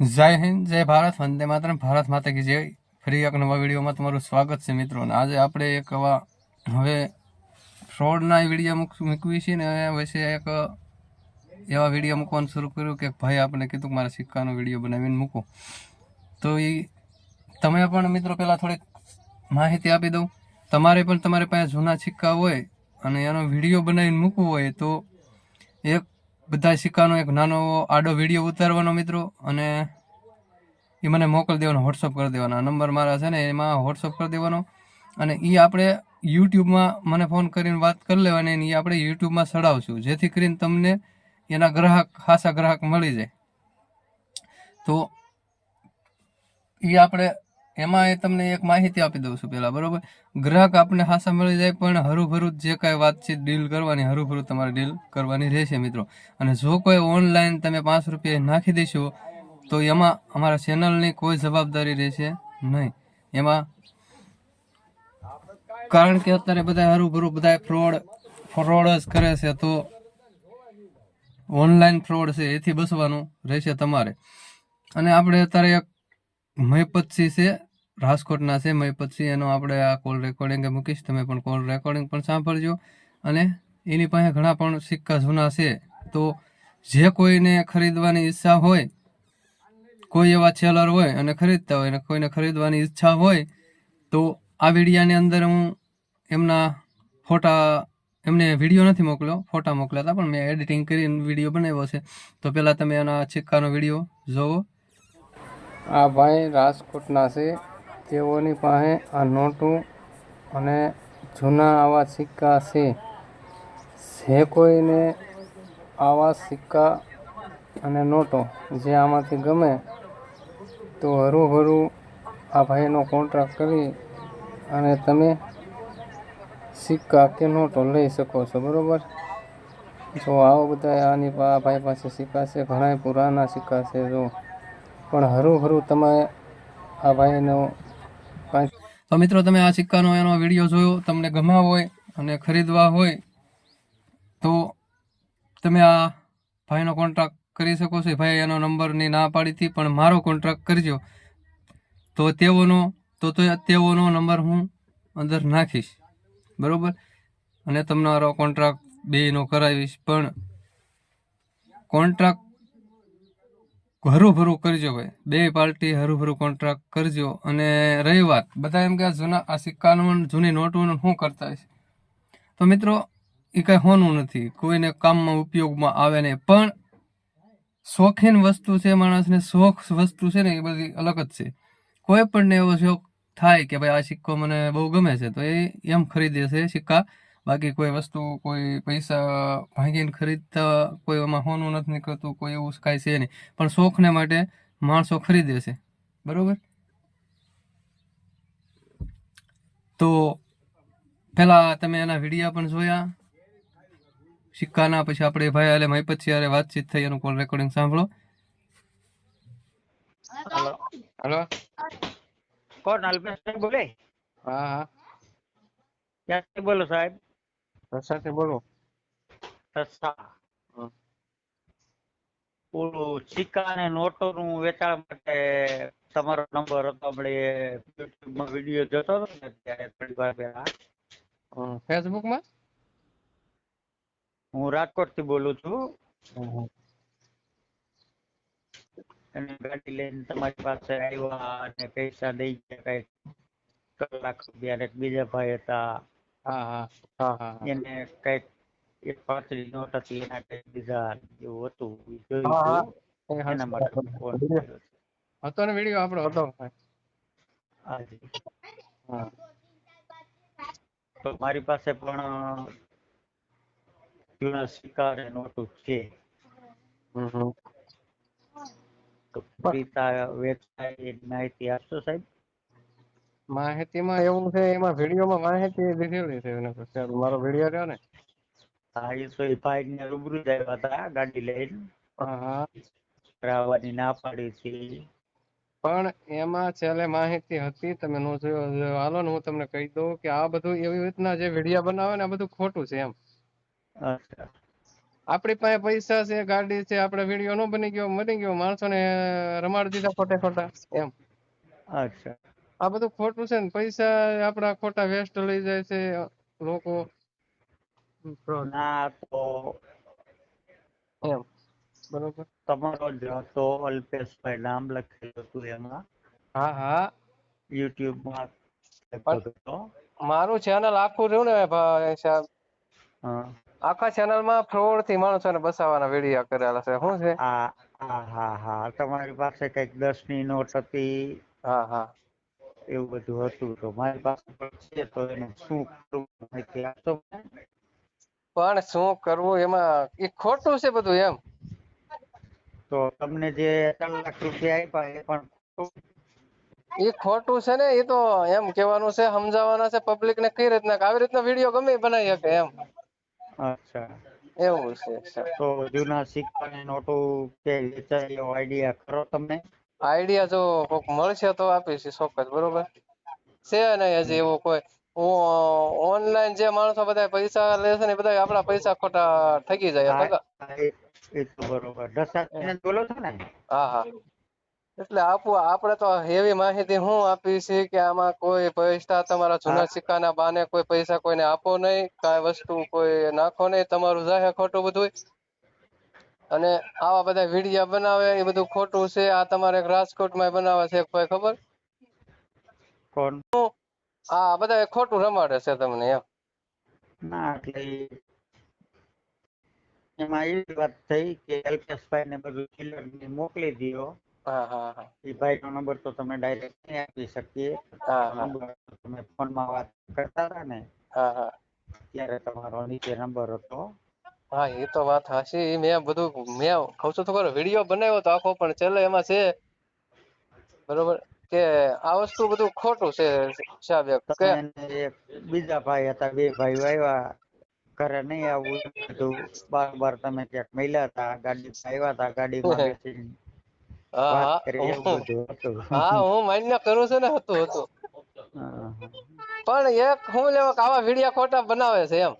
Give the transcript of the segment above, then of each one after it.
જય હિન્દ, જય ભારત, વંદે માતરમ. ભારત માતા કી જય. ફરી એક નવા વિડીયોમાં તમારું સ્વાગત છે મિત્રો. અને આજે આપણે એક આવા હવે ફ્રોડના વીડિયો મૂકવી છે ને વચ્ચે એક એવા વીડિયો મૂકવાનું શરૂ કર્યું કે ભાઈ આપણે કીધું કે મારા સિક્કાનો વીડિયો બનાવીને મૂકો તો એ તમે પણ મિત્રો પહેલાં થોડીક માહિતી આપી દઉં. તમારે પણ તમારી પાસે જૂના સિક્કા હોય અને એનો વીડિયો બનાવીને મૂકવો હોય તો એક બધા સિક્કાનો એક નાનો આડો વીડિયો ઉતારવાનો મિત્રો, અને એ મને મોકલી દેવાનો વોટ્સઅપ કરી દેવાનો. નંબર મારા છે ને, એમાં વોટ્સઅપ કરી દેવાનો. અને એ આપણે યુટ્યુબમાં મને ફોન કરીને વાત કરી લેવાની અને એ આપણે યુટ્યુબમાં ચડાવશું જેથી કરીને તમને એના ગ્રાહક, ખાસા ગ્રાહક મળી જાય. તો એ આપણે એમાં એ તમને એક માહિતી આપી દઉં છું પહેલાં બરાબર? ગ્રાહક આપણને હાસા મળી જાય, પણ હરુભરું જે કાંઈ વાતચીત ડીલ કરવાની હરુભરું તમારે ડીલ કરવાની રહેશે મિત્રો. અને જો કોઈ ઓનલાઈન તમે પાંચ રૂપિયા નાખી દેશો, તો એમાં અમારા ચેનલની કોઈ જવાબદારી રહેશે નહીં. એમાં કારણ કે અત્યારે બધા હરુભરું બધા ફ્રોડ ફ્રોડ જ કરે છે, તો ઓનલાઈન ફ્રોડ છે, એથી બસવાનું રહેશે તમારે. અને આપણે અત્યારે એક મહિપતસિંહ છે રાજકોટના છે મહિપતસિંહ એનો આપણે આ કોલ રેકોર્ડિંગ મૂકીશ, તમે પણ કોલ રેકોર્ડિંગ પણ સાંભળજો. અને એની પાસે ઘણા પણ સિક્કા જૂના છે. તો જે કોઈને ખરીદવાની ઈચ્છા હોય, કોઈ એવા સેલર હોય અને ખરીદતા હોય અને કોઈને ખરીદવાની ઈચ્છા હોય, તો આ વિડીયાની અંદર હું એમના ફોટા, એમને વીડિયો નથી મોકલ્યો, ફોટા મોકલ્યા હતા, પણ મેં એડિટિંગ કરીને વીડિયો બનાવ્યો છે. તો પહેલાં તમે એના સિક્કાનો વીડિયો જોવો. આ ભાઈ રાજકોટના છે. તેઓની પાસે આ નોટું અને જૂના આવા સિક્કા છે. જે કોઈને આવા સિક્કા અને નોટો જે આમાંથી ગમે તો હરુભરું આ ભાઈનો કોન્ટ્રાક્ટ કરી અને તમે સિક્કા કે નોટો લઈ શકો છો, બરાબર? જો આવો બધા આની આ ભાઈ પાસે સિક્કા છે ઘણા પુરાના સિક્કા છે, જો. પણ હરું હરું તમે આ ભાઈનો તો મિત્રો, તમે આ સિક્કાનો એનો વીડિયો જોયો, તમને ગમ્યા હોય અને ખરીદવા હોય, તો તમે આ ભાઈનો કોન્ટ્રાક્ટ કરી શકો છો. ભાઈ એનો નંબરની ના પાડી હતી, પણ મારો કોન્ટ્રાક્ટ કરજો. તો તેઓનો તો તેઓનો નંબર હું અંદર નાખીશ. બરાબર? અને તમારો કોન્ટ્રાક્ટ બેનો કરાવીશ. પણ કોન્ટ્રાક્ટ હરુભરું કરજો ભાઈ. બે પાર્ટી હરુભરું કોન્ટ્રાક્ટ કરજો અને રહી વાત બધા એમ કે જૂના, આ સિક્કાનું જૂની નોટોનું શું કરતા હશે? તો મિત્રો એ કાંઈ હોનું નથી. કોઈને કામમાં ઉપયોગમાં આવે નહીં. પણ શોખીન વસ્તુ છે માણસને, શોખ વસ્તુ છે ને એ બધી અલગ જ છે. કોઈ પણને એવો શોખ થાય કે ભાઈ આ સિક્કો મને બહુ ગમે છે, તો એ એમ ખરીદે છે સિક્કા. બાકી કોઈ વસ્તુ કોઈ પૈસા ભાંગીને ખરીદતા કોઈ એમાં હોનું નથી નીકળતું કોઈ એવું કાંઈ છે નહીં. પણ શોખને માટે માણસો ખરીદે છે. બરાબર? તો પહેલાં તમે એના વિડીયા પણ જોયા. સિક્કાના પછી આપણે ભાઈ આલે પછી યારે વાતચીત થઈ એનું કોલ રેકોર્ડિંગ સાંભળો. હેલો. હલો. કોણ અલ્પેશ બોલે? હા હા. ક્યાંથી બોલો સાહેબ? રસાથી બોલો. સસ્તા ઓલું સિક્કા અને નોટોનું વેચાણ માટે તમારો નંબર હતો. આપણે યુટ્યુબમાં વીડિયો જોતો હતો ને ત્યારે થોડી વાર પહેલા ફેસબુકમાં? હું રાજકોટથી બોલું છું. અને ગાડી લઈને તમારી પાસે આવ્યા અને પૈસા દઈ ગયા કંઈક કલાક રૂપિયા બીજા ભાઈ હતા. એને કંઈક એક પાતળી નોટ હતી એના કંઈક બીજા એવું હતું એના માટે ફોન હતો ને વીડિયો આપણો? હતો. હા તો મારી પાસે પણ જૂના શિકાર નોટું છે. તો પિતા વેચતા માહિતી આપશો સાહેબ? માહિતીમાં એવું છે એમાં વિડીયોમાં માહિતી દીધેલી છે એને પછી મારો વીડિયો રહ્યો ને. હા એ તો ફાઈટ ને રૂબરૂ જ આવ્યા હતા ગાડી લઈને. હા. રાવાની ના પાડી હતી પણ એમાં છેલ્લે માહિતી હતી તમે નો જોયો હાલો ને હું તમને કહી દઉં કે આ બધું એવી રીતના જે વીડિયો બનાવે ને આ બધું ખોટું છે એમ. અચ્છા. આપણી પાસે પૈસા છે ગાડી છે આપણે વીડિયો નો બની ગયો મરી ગયો માણસોને રમાડી દીધા ખોટે ખોટા એમ. અચ્છા. આ બધું ખોટું છે ને પૈસા આપણા ખોટા વેસ્ટ લઈ જાય છે લોકો. ના તો એમ. બરોબર. તમારો જ હતો અલ્પેશભાઈ નામ લખેલું હતું એમાં. હા હા. યુટ્યુબમાં મારું ચેનલ આખું રહ્યું ને ભાઈ સાહેબ. આખા ચેનલમાં ફ્રોડથી માણસોને બસાવવાના વીડિયો કરેલા છે. શું છે? હા હા હા તમારી પાસે કંઈક દસની નોટ હતી. હા હા. એવું બધું હતું. તો મારી પાસે પણ છે તો એને શું કરવું? માહિતી આપશો? પણ શું કરવું? એમાં એ ખોટું છે બધું એમ. તો તમને જે ત્રણ લાખ રૂપિયા આપ્યા એ પણ એ ખોટું છે ને એ તો એમ કહેવાનું છે સમજાવવાના છે પબ્લિક ને કઈ રીતના આવી રીતના વીડિયો ગમે બનાવી શકે એમ. અચ્છા. એવું છે તો જૂના સિક્કા ને નોટો કે વેચાય એવો આઈડિયા ખરો તમને? આઈડિયા જો કોક મળશે તો આપીશ ચોક્કસ બરોબર? છે નહીં હજી એવો કોઈ? ઓનલાઈન જે માણસો બધા પૈસા લે છે ને બધા આપણા પૈસા ખોટા ઠગી જાય બરોબર? બોલો છો ને? હા હા. એટલે આપવું આપણે તો એવી માહિતી હું આપી છે કે આમાં કોઈ પૈસા તમારા જૂના. સિક્કાના બાને કોઈ પૈસા કોઈને આપો નહીં કાંઈ વસ્તુ કોઈ નાખો નહીં તમારું જાહે ખોટું બધું અને આવા બધા વિડીયા બનાવે એ બધું ખોટું છે. આ તમારે રાજકોટમાં બનાવે છે એક ભાઈ ખબર? કોણ? આ બધા ખોટું રમાડે છે તમને એમ. ના એટલે એમાં એવી વાત થઈ કે અલ્પેશભાઈ ને બધું ચિલ્લર મોકલી દીધો હા હા હા. એ ભાઈ નો નંબર તો તમે ડાયરેક્ટ નહીં આપી શકીએ. તમે ફોનમાં વાત કરતા હતા ને હા હા. ત્યારે તમારો નીચે નંબર હતો. હા એ તો વાત હાચી. મેં બધું મેં કહું છું તો ખરો. વીડિયો બનાવ્યો તો આખો પણ છેલ્લે એમાં છે બરોબર કે આ વસ્તુ બધું ખોટું છે સાહેબ. કે બીજા ભાઈ હતા બે ભાઈઓ આવ્યા. ઘરે નહીં આવવું બધું બાર બાર તમે ક્યાંક મળ્યા હતા ગાડી આવ્યા હતા ગાડીમાં બેસીને હા હા. માન્ય કરું છું ને હતું હતું. પણ એક હું લેવા આવા વિડીયા ખોટા બનાવે છે એમ.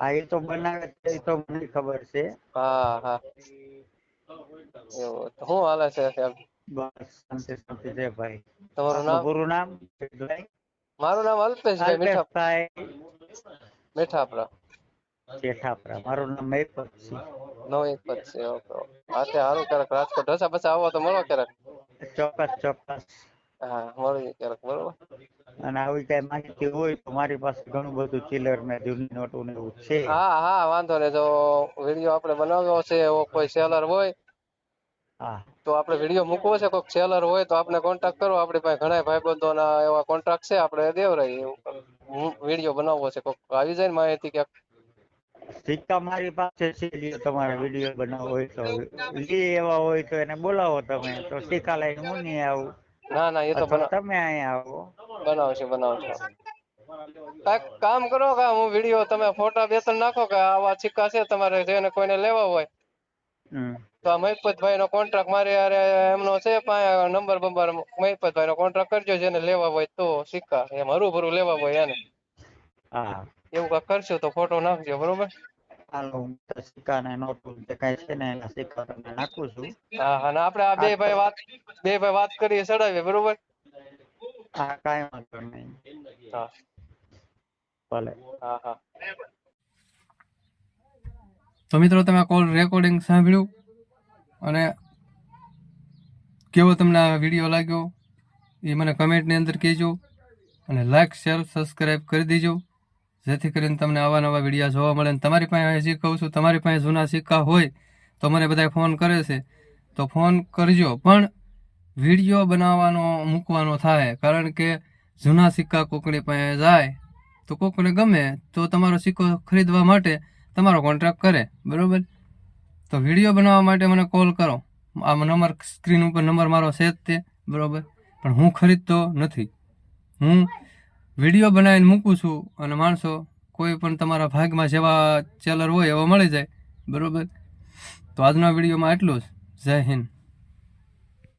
હા એ તો બનાવે છે એ તો મને ખબર છે. હા હા. એવું શું હાલે છે સાહેબ બસ શાંતિ શાંતિ છે ભાઈ. તમારું નામ? પૂરું નામ? મારું નામ અલ્પેશભાઈ મીઠા અલ્પેશભાઈ. મીઠાપરા. જેઠાપરા મારું નામ મહેપત છે. નો એક જ છે ઓકે ઓકે. હા તે સારું ક્યારેક રાજકોટ ઢસા પછી આવો તો મળો ક્યારેક. ચોક્કસ ચોક્કસ. હા મળીએ ક્યારેક બરોબર? અને આવી કઈ માહિતી હોય તો મારી પાસે ઘણું બધું ચિલર ને જૂની નોટો ને એવું છે. હા હા વાંધો નહીં. તો વીડિયો આપણે બનાવ્યો છે એવો કોઈ સેલર હોય હા. તો આપણે વીડિયો મૂકવો છે. કોઈક સેલર હોય તો આપણે કોન્ટેક્ટ કરો. આપણી પાસે ઘણા ભાઈબંધોના એવા કોન્ટ્રાક્ટ છે. આપણે દેવરાઈએ એવું વીડિયો બનાવવો છે. કોઈક આવી જાય ને માહિતી ક્યાંક. સિક્કા મારી પાસે છે. તમારે વીડિયો બનાવવો હોય તો લે એવા હોય તો એને બોલાવો તમે. તો સિક્કા લઈને હું નહીં આવું. ના ના એ તો તમે અહીંયા આવો. બનાવશે બનાવશે કાંઈક કામ કરો કે હું વીડિયો તમે ફોટા બે ત્રણ નાખો કે આવા સિક્કા છે તમારે જેને કોઈને લેવા હોય. તો આ મહિપતભાઈ નો કોન્ટ્રાક્ટ મારે અરે એમનો છે પાસે નંબર બંબર મહિપતભાઈ નો કોન્ટ્રાક્ટ કરજો જેને લેવા હોય તો સિક્કા. એમ હરું ભરું લેવા હોય એને. હા. એવું કાંઈક કરશું તો ફોટો નાખજો બરોબર? હાલો હું તો સિક્કા ને નોટો જે કાંઈ છે ને એના સિક્કા તમને નાખું છું. હા અને આપણે આ બે ભાઈ વાત બે ભાઈ વાત કરીએ ચડાવીએ બરોબર? હા કાંઈ વાંધો નહીં હા ભલે હા હા તો મિત્રો તમે કોલ રેકોર્ડિંગ સાંભળ્યું અને કેવો તમને આ વીડિયો લાગ્યો એ મને કમેન્ટની અંદર કહેજો અને લાઇક શેર સબસ્ક્રાઈબ કરી દેજો જેથી કરીને તમને આવા નવા વિડીયા જોવા મળે અને તમારી પાસે હજી કહું છું તમારી પાસે જૂના સિક્કા હોય તો મને બધા ફોન કરે છે તો ફોન કરજો પણ વીડિયો બનાવવાનો, મૂકવાનો થાય. કારણ કે જૂના સિક્કા કોકની પાસે જાય, તો કોકને ગમે, તો તમારો સિક્કો ખરીદવા માટે તમારો કોન્ટ્રાક્ટ કરે. બરાબર? તો વીડિયો બનાવવા માટે મને કોલ કરો. આ નંબર, સ્ક્રીન ઉપર નંબર મારો છે તે. બરાબર? પણ હું ખરીદતો નથી. હું વીડિયો બનાવીને મૂકું છું અને માણસો કોઈ પણ તમારા ભાગમાં જેવા ચેલર હોય એવા મળી જાય. બરાબર? તો આજના વિડીયોમાં એટલું જ. જય હિન્દ.